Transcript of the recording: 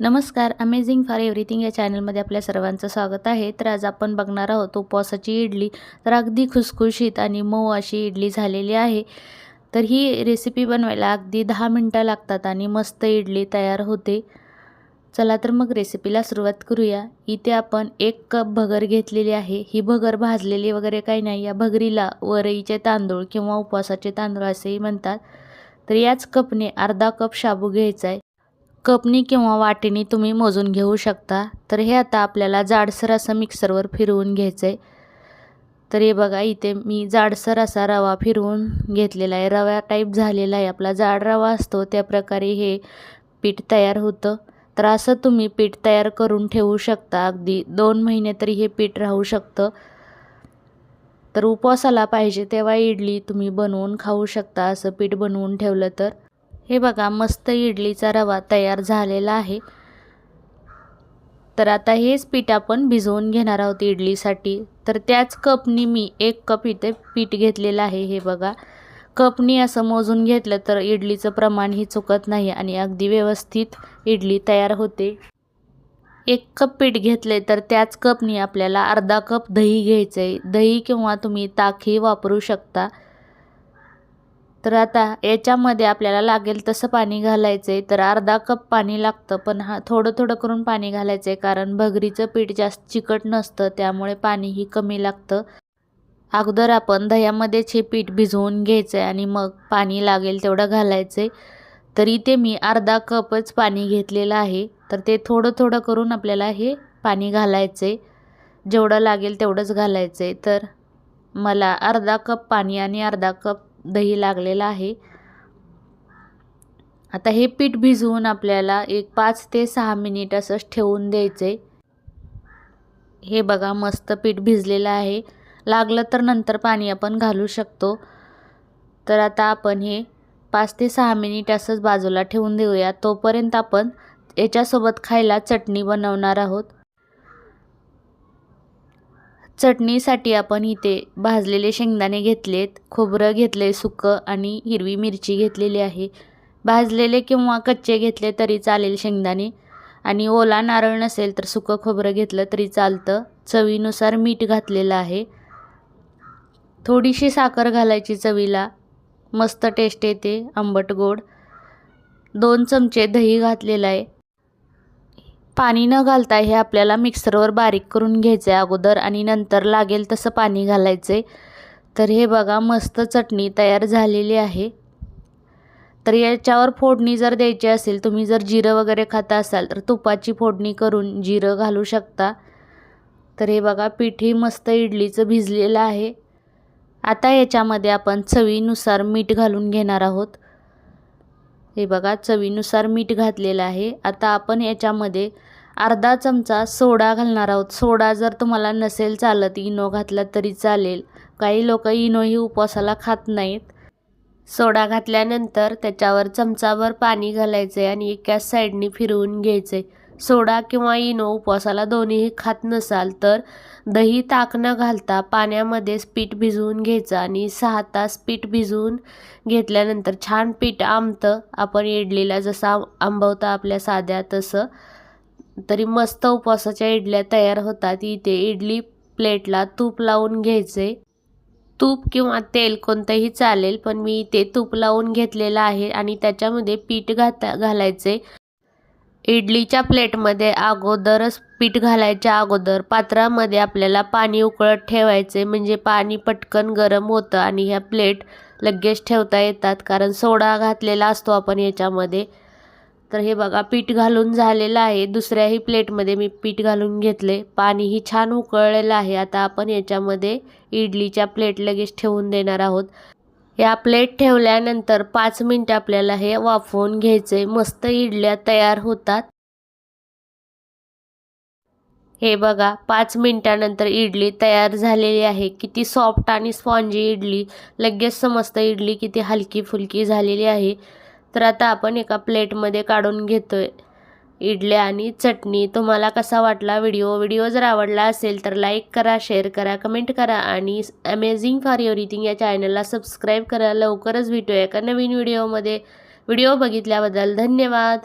नमस्कार amazing for everything या चॅनलमध्ये आपल्या सर्वांचं स्वागत आहे. तर आज आपण बघणार आहोत उपवासाची इडली. तर अगदी खुसखुशीत आणि मऊ अशी इडली झालेली आहे. तर ही रेसिपी बनवायला अगदी दहा मिनटं लागतात आणि मस्त इडली तयार होते. चला तर मग रेसिपीला सुरुवात करूया. इथे आपण एक कप भगर घेतलेली आहे. ही भगर भाजलेली वगैरे काही नाही. या भगरीला वरईचे तांदूळ किंवा उपवासाचे तांदूळ असेही म्हणतात. तर याच कपने अर्धा कप शाबू घ्यायचा आहे कपनी किंवा वाटीने तुम्ही मोजून घेऊ शकता. तर हे आता आपल्याला जाडसर असं मिक्सरवर फिरवून घ्यायचं आहे तर हे बघा इथे मी जाडसर असा रवा फिरवून घेतलेला आहे. रवा टाईप झालेला आहे. आपला जाड रवा असतो त्या प्रकारे हे पीठ तयार होतं. तर असं तुम्ही पीठ तयार करून ठेवू शकता. अगदी दोन महिने तरी हे पीठ राहू शकतं. तर उपवासाला पाहिजे तेव्हा इडली तुम्ही बनवून खाऊ शकता. असं पीठ बनवून ठेवलं तर. हे बघा मस्त इडलीचा रवा तयार झालेला आहे. तर आता हेच पीठ आपण भिजवून घेणार आहोत इडलीसाठी. तर त्याच कपनी मी एक कप इथे पीठ घेतलेलं आहे हे बघा. कपनी असं मोजून घेतलं तर इडलीचं प्रमाणही चुकत नाही आणि अगदी व्यवस्थित इडली तयार होते. एक कप पीठ घेतले तर त्याच कपनी आपल्याला अर्धा कप दही घ्यायचं आहे दही किंवा तुम्ही ताकही वापरू शकता. तर आता याच्यामध्ये आपल्याला लागेल तसं पाणी घालायचं आहे तर अर्धा कप पाणी लागतं पण हा थोडं थोडं करून पाणी घालायचं आहे कारण भगरीचं पीठ जास्त चिकट नसतं त्यामुळे पाणीही कमी लागतं. अगोदर आपण दह्यामध्येच हे पीठ भिजवून घ्यायचं आहे आणि मग पाणी लागेल तेवढं घालायचं आहे तर इथे मी अर्धा कपच पाणी घेतलेलं आहे. तर ते थोडं थोडं करून आपल्याला हे पाणी घालायचं आहे जेवढं लागेल तेवढंच घालायचं आहे तर मला अर्धा कप पाणी आणि अर्धा कप दही लागलेलं आहे. आता हे पीठ भिजवून आपल्याला एक पाच ते सहा मिनिट असंच ठेवून द्यायचं आहे हे बघा मस्त पीठ भिजलेलं आहे. लागलं तर नंतर पाणी आपण घालू शकतो. तर आता आपण हे पाच ते सहा मिनिट असंच बाजूला ठेवून देऊया. तोपर्यंत आपण याच्यासोबत खायला चटणी बनवणार आहोत. चटणीसाठी आपण इथे भाजलेले शेंगदाणे घेतलेत खोबरं घेतले सुकं आणि हिरवी मिरची घेतलेली आहे. भाजलेले किंवा कच्चे घेतले तरी चालेल शेंगदाणे. आणि ओला नारळ नसेल तर सुकं खोबरं घेतलं तरी चालतं. चवीनुसार मीठ घातलेलं आहे. थोडीशी साखर घालायची चवीला. मस्त टेस्ट येते आंबट गोड. दोन चमचे दही घातलेलं आहे. पाणी न घालता हे आपल्याला मिक्सरवर बारीक करून घ्यायचं आहे अगोदर आणि नंतर लागेल तसं पाणी घालायचं आहे तर हे बघा मस्त चटणी तयार झालेली आहे. तर याच्यावर फोडणी जर द्यायची असेल तुम्ही जर जिरं वगैरे खाता असाल तर तुपाची फोडणी करून जिरं घालू शकता. तर हे बघा पीठही मस्त इडलीचं भिजलेलं आहे. आता याच्यामध्ये आपण चवीनुसार मीठ घालून घेणार आहोत. हे बघा चवीनुसार मीठ घातलेलं आहे. आता आपण याच्यामध्ये अर्धा चमचा सोडा घालणार आहोत. सोडा जर तुम्हाला नसेल चालत इनो घातला तरी चालेल. काही लोक इनोही उपवासाला खात नाहीत. सोडा घातल्यानंतर त्याच्यावर चमचावर पाणी घालायचं आहे आणि एकाच साईडने फिरवून घ्यायचं आहे सोडा किंवा इनो उपवासाला दोन्हीही खात नसाल तर दही ताक न घालता पाण्यामध्येच पीठ भिजवून घ्यायचं आणि सहा तास पीठ भिजवून घेतल्यानंतर छान पीठ आंबतं आपण इडलीला जसं आंबवतं आपल्या साध्या तसं. तरी मस्त उपवासाच्या इडल्या तयार होतात. इथे इडली प्लेटला तूप लावून घ्यायचे. तूप किंवा तेल कोणतंही चालेल पण मी इथे तूप लावून घेतलेलं आहे आणि त्याच्यामध्ये पीठ घाता घालायचे. इडलीच्या प्लेटमध्ये अगोदरच पीठ घालायच्या अगोदर पात्रामध्ये आपल्याला पाणी उकळत ठेवायचे म्हणजे पाणी पटकन गरम होतं आणि ह्या प्लेट लगेच ठेवता येतात कारण सोडा घातलेला असतो आपण याच्यामध्ये. तर हे बघा पीठ घालून झालेलं आहे. दुसऱ्याही प्लेटमध्ये मी पीठ घालून घेतले. पाणीही छान उकळलेलं आहे. आता आपण याच्यामध्ये इडलीच्या प्लेट लगेच ठेवून देणार आहोत. या प्लेट ठेवल्यानंतर पाच मिनटं आपल्याला हे वाफवून घ्यायचे. मस्त इडल्या तयार होतात. हे बघा पाच मिनटानंतर इडली तयार झालेली आहे. किती सॉफ्ट आणि स्पॉन्जी इडली. लगेच समजतं इडली किती हलकी फुलकी झालेली आहे. तर आता आपण एका प्लेटमध्ये काढून घेतोय. इडल्या आणि चटणी. तुम्हाला कसा वाटला व्हिडिओ? व्हिडिओ जर आवडला असेल तर लाईक करा शेअर करा कमेंट करा आणि अमेझिंग फॉर एव्हरीथिंग या चॅनलला सबस्क्राईब करा. लवकरच भेटूया एका नवीन व्हिडिओमध्ये व्हिडिओ बघितल्याबद्दल धन्यवाद.